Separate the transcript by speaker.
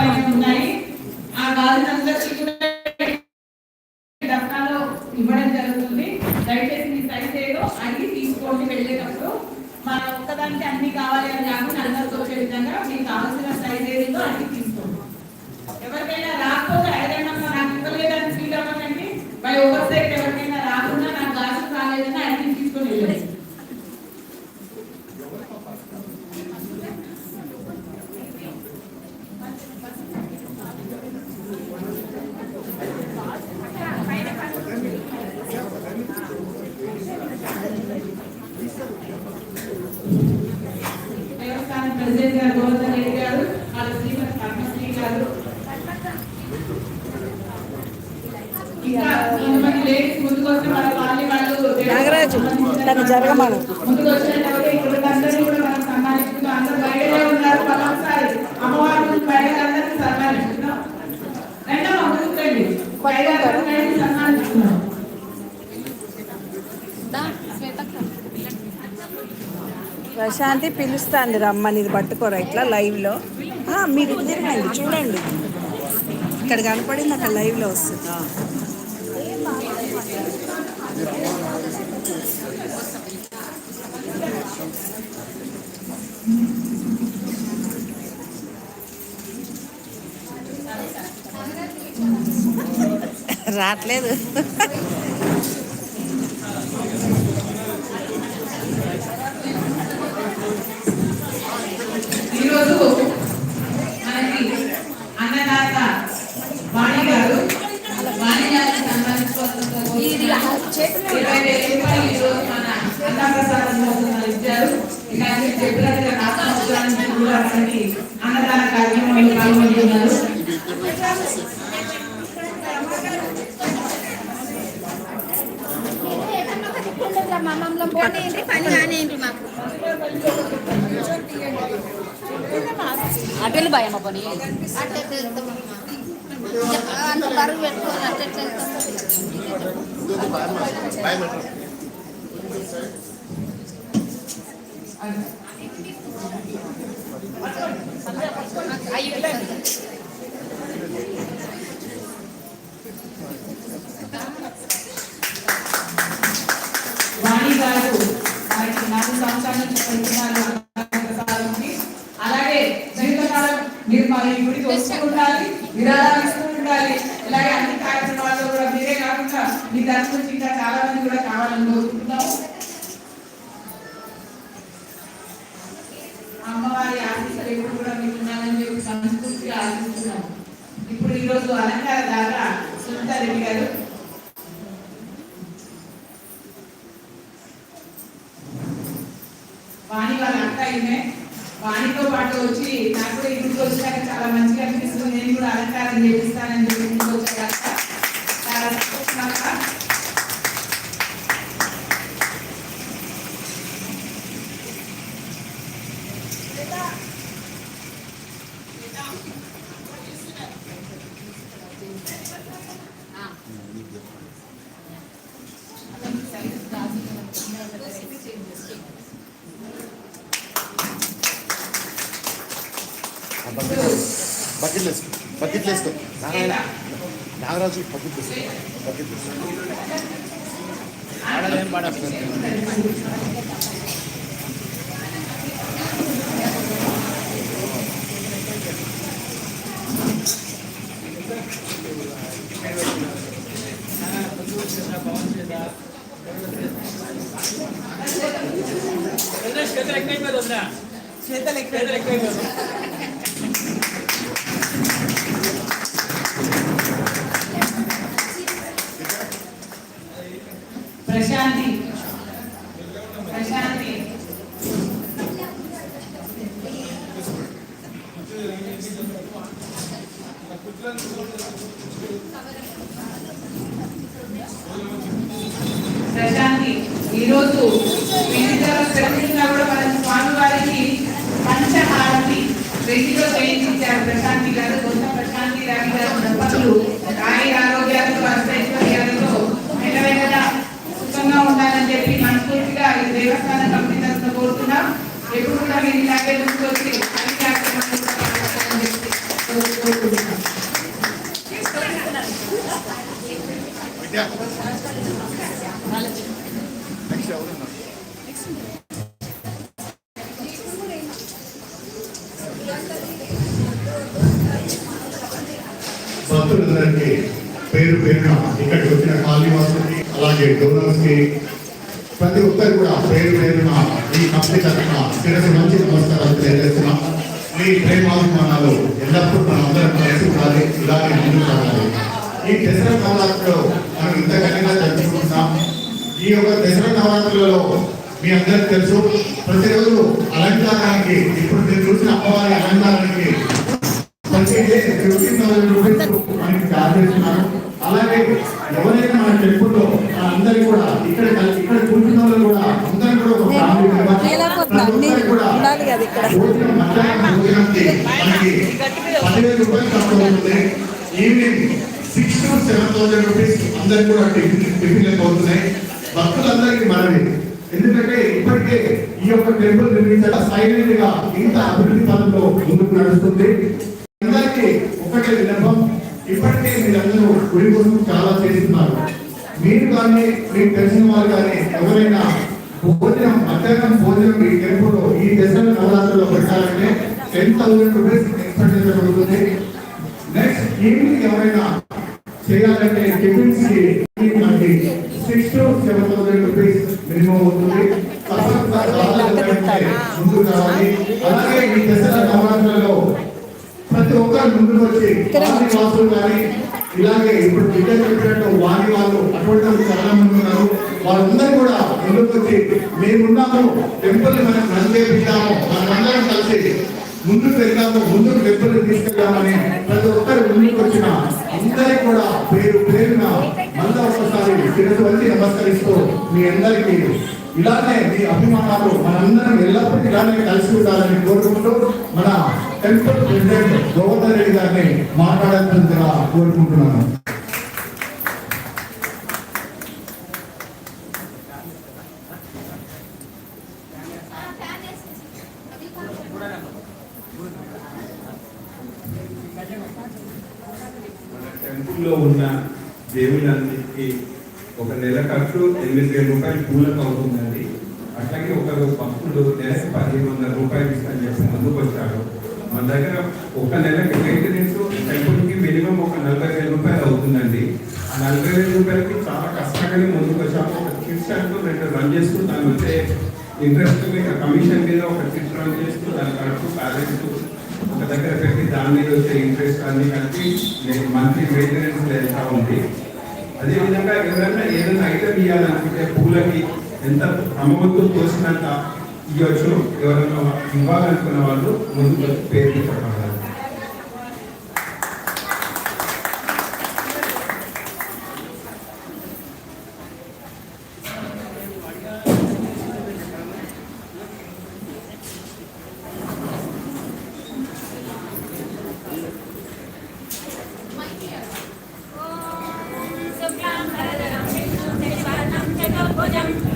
Speaker 1: పైన ఉన్నాయి. ఆ గాజులందరికీ కూడా బయట అందరినీ జరగమను.
Speaker 2: ప్రశాంతి పిలుస్తాంది రమ్మని ఇది పట్టుకోరా ఇట్లా లైవ్లో. మీరు తిరగండి చూడండి. ఇక్కడ కనపడింది అక్కడ లైవ్లో వస్తుంది. రావట్లేదు.
Speaker 1: ఈరోజు మనకి అన్నదాత వాణి గారు వాణి ఇరవై వేల రూపాయలు ఈరోజు మన అన్నప్రసాదం కోసం ఇచ్చారు ఇక చెప్పినట్టుగా కూడా మనకి అన్నదాన కార్యక్రమంలో పాల్గొంటున్నారు.
Speaker 3: అటెలు భయమ్మ పని.
Speaker 4: అంత బరువు పెట్టుకోవాలి అట్టే వెళ్తాం
Speaker 1: వాణి గారు మనకి నాలుగు సంవత్సరాల నుంచి పెడుతున్నారు అన్నప్రసాదానికి. అలాగే జీవితకాలం మీరు మరి ఈ గుడికి వస్తూ ఉండాలి విరాళాలు ఇస్తూ ఉండాలి. ఇలాగే అన్ని కార్యక్రమాల్లో కూడా మీరే కాకుండా మీ తరఫు నుంచి ఇంకా చాలా మంది కూడా కావాలని కోరుకుంటున్నాము. వాణి వాళ్ళ అక్క ఈమె. వాణితో పాటు వచ్చి నాకు కూడా ఇంటికి వచ్చాక చాలా మంచిగా అనిపిస్తుంది. నేను కూడా అలంకారం చేపిస్తానని చెప్పి ఇంటికి వచ్చాక చాలా సంతోషం అక్క.
Speaker 5: బకెట్ వేసుకో బకెట్ వేసుకో నారాయణ నాగరాజు బకెట్ వేసుకో బకెట్ వేసుకో
Speaker 2: చేతలు ఎక్కువ
Speaker 1: ప్రశాంతి ప్రశాంతి ప్రశాంతి ఈరోజు వెండితెర ప్రతినిధిగా కూడా మన స్వామి వారికి పంచహారతి వెండిలో చేయించారు ప్రశాంతి గారు కొంత ప్రశాంతి రావి గారు దంపతులు ఆయుర ఆరోగ్యాలతో అష్టైశ్వర్యాలతో మెల్లమెల్లగా సుఖంగా ఉండాలని చెప్పి మనస్ఫూర్తిగా ఈ దేవస్థాన కమిటీ తరఫున కోరుతున్నాం. ఎప్పుడు కూడా మీరు ఇలాగే ముందుకొచ్చి అన్ని కార్యక్రమాలు
Speaker 3: భక్తులందరికీ పేరు పేరున ఇక్కడికి వచ్చిన కాళీవాసుకి అలాగే డోనర్స్కి ప్రతి ఒక్కరు కూడా పేరు పేరున ఈ కంపెనీ తరఫున శిరస్సు మంచి నమస్కారాలు తెలియజేస్తున్నాం. మీ ప్రేమాభిమానాలు ఎల్లప్పుడూ మనం అందరం కలిసి ఉండాలి ఇలాగే ముందుకు సాగాలి. ఈ దసరా నవరాత్రిలో మనం ఇంత ఘనంగా జరుపుకుంటున్నాం. ఈ యొక్క దసరా నవరాత్రులలో మీ అందరికి తెలుసు ప్రతిరోజు అలంకారానికి ఇప్పుడు మీరు చూసిన అమ్మవారి అలంకారానికి మనకి చార్జ్ చేస్తున్నారు అలాగే ఎవరైనా మన టెంపుల్లో అందరికి కూడా ఇక్కడ ఇక్కడ కూర్చున్న వాళ్ళు కూడా అందరూ కూడా ఒక ఫ్యామిలీ మెంబర్స్.
Speaker 2: నేలకొద్దు అన్ని
Speaker 3: ప్రతి ఒక్కరు కూడా
Speaker 2: ఉండాలి కదా ఇక్కడ.
Speaker 3: భోజనం మధ్యాహ్నం భోజనంకి మనకి పదివేల రూపాయలు అవుతుంది. Evening six to seven thousand rupees అందరికి కూడా టిఫిన్ టిఫిన్లకు అవుతున్నాయి. భక్తులందరికీ మనవి. ఎందుకంటే ఇప్పటికే ఈ యొక్క టెంపుల్ నిర్మించడం సైలెంట్గా ఇంత అభివృద్ధి పదంలో ముందుకు నడుస్తుంది అందరికీ ఒకటే విన్నపం ఇప్పటికే మీరందరూ గుడి కోసం చాలా చేస్తున్నారు. మీరు కానీ మీకు తెలిసిన వారు కానీ ఎవరైనా భోజనం మధ్యాహ్నం భోజనం ఈ టెంపుల్లో ఈ దసరా నవరాత్రుల్లో పెట్టాలంటే టెన్ థౌసండ్ రూపీస్ ఎక్స్పెండిచర్ జరుగుతుంది. నెక్స్ట్ ఈవినింగ్ ఎవరైనా చేయాలంటే టిఫిన్స్కి మనకి six to seven thousand rupees minimum అవుతుంది. ముందుకు రావాలి. అలాగే ఈ దసరా నవరాత్రులలో ప్రతి ఒక్కరు ముందుకు వచ్చి వాసులు కానీ ఇలాగే ఇప్పుడు విజయ్ చెప్పినట్టు వారి వాళ్ళు అటువంటి వాళ్ళు చాలా మంది ఉన్నారు. వాళ్ళందరూ కూడా ముందుకు వచ్చి మేమున్నాము టెంపుల్ మనం రన్ మనమందరం కలిసి ముందుకు వెళ్దాము ముందుకు టెంపుల్ తీసుకెళ్దామని ప్రతి ఒక్కరు ముందుకు వచ్చిన అందరికీ కూడా పేరు పేరున మళ్ళా ఒకసారి శిరస్సు వచ్చి నమస్కరిస్తూ మీ అందరికీ ఇలానే మీ అభిమానాలు మనందరం ఎల్లప్పుడూ ఇలానే కలిసి ఉండాలని కోరుకుంటూ మన టెంపుల్ ప్రెసిడెంట్ గోవర్ధన్ రెడ్డి గారిని మాట్లాడాల్సిందిగా కోరుకుంటున్నాను.
Speaker 6: టెంపుల్లో ఉన్న దేవుళ్ళన్నిటికీ ఒక నెల ఖర్చు ఎనిమిది వేల రూపాయలు పూలకు అవుతుందండి. అట్లాగే ఒక భక్తుడు నెలకు పదిహేను వందల రూపాయలు ఇస్తాను చెప్పి ముందుకు వచ్చాడు. మన దగ్గర ఒక నెలకి ఒక నలభై వేల రూపాయలు అవుతుందండి. ఆ నలభై వేల రూపాయలకి చాలా కష్టంగానే ముందుకు వచ్చాము. ఒక కిట్స్ అంటూ రెండు రన్ చేస్తూ దాని వచ్చే ఇంట్రెస్ట్ మీద కమిషన్ మీద ఒక కిట్ రన్ చేస్తూ దాని కరెక్ట్ బ్యాలెన్స్ ఒక దగ్గర పెట్టి దాని మీద వచ్చే ఇంట్రెస్ట్ అన్ని కలిపి మంత్లీ మెయింటెనెన్స్ లేదా ఉంది. అదేవిధంగా ఎవరైనా ఏదైనా ఐటమ్ ఇవ్వాలనుకుంటే పూలకి ఎంత అమ్మవద్దు తోసినంత ఇవ్వచ్చు ఎవరైనా ఇవ్వాలనుకున్న వాళ్ళు ముందు పేరు చెప్పడం apoyan